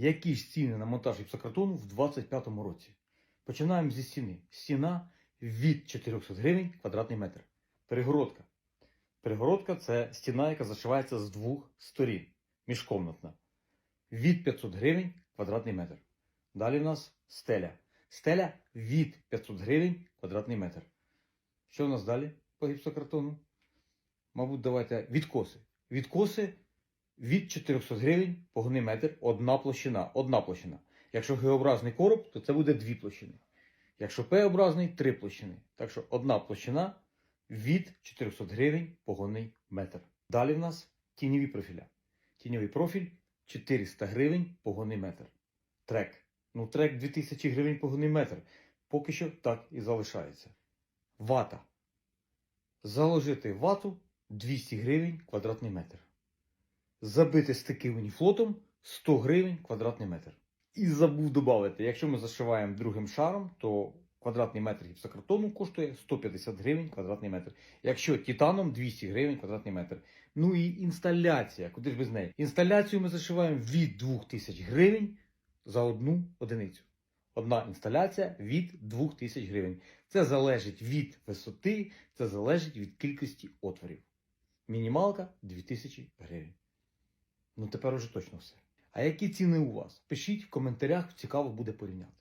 Які ж ціни на монтаж гіпсокартону в 2025 році? Починаємо зі стіни. Стіна від 400 гривень квадратний метр. Перегородка. Перегородка це стіна, яка зашивається з двох сторін. Міжкомнатна. Від 500 гривень квадратний метр. Далі в нас стеля. Стеля від 500 гривень квадратний метр. Що у нас далі по гіпсокартону? Мабуть, давайте відкоси. Відкоси від 400 гривень погони метр, одна площина. Одна площина. Якщо Г-образний короб, то це буде дві площини. Якщо П-образний три площини. Так що одна площина від 400 гривень погонний метр. Далі в нас тіньові профіля. Тіньовий профіль 400 гривень погонний метр. Трек. Ну, трек 2000 гривень погонний метр. Поки що так і залишається. Вата. Заложити вату 200 гривень квадратний метр. Забити стики уніфлотом 100 гривень квадратний метр. І забув додати, якщо ми зашиваємо другим шаром, то квадратний метр гіпсокартону коштує 150 гривень квадратний метр. Якщо титаном 200 гривень квадратний метр. Ну і інсталяція, куди ж без неї? Інсталяцію ми зашиваємо від 2000 гривень за одну одиницю. Одна інсталяція від 2000 гривень. Це залежить від висоти, це залежить від кількості отворів. Мінімалка 2000 гривень. Ну тепер уже точно все. А які ціни у вас? Пишіть в коментарях, цікаво буде порівняти.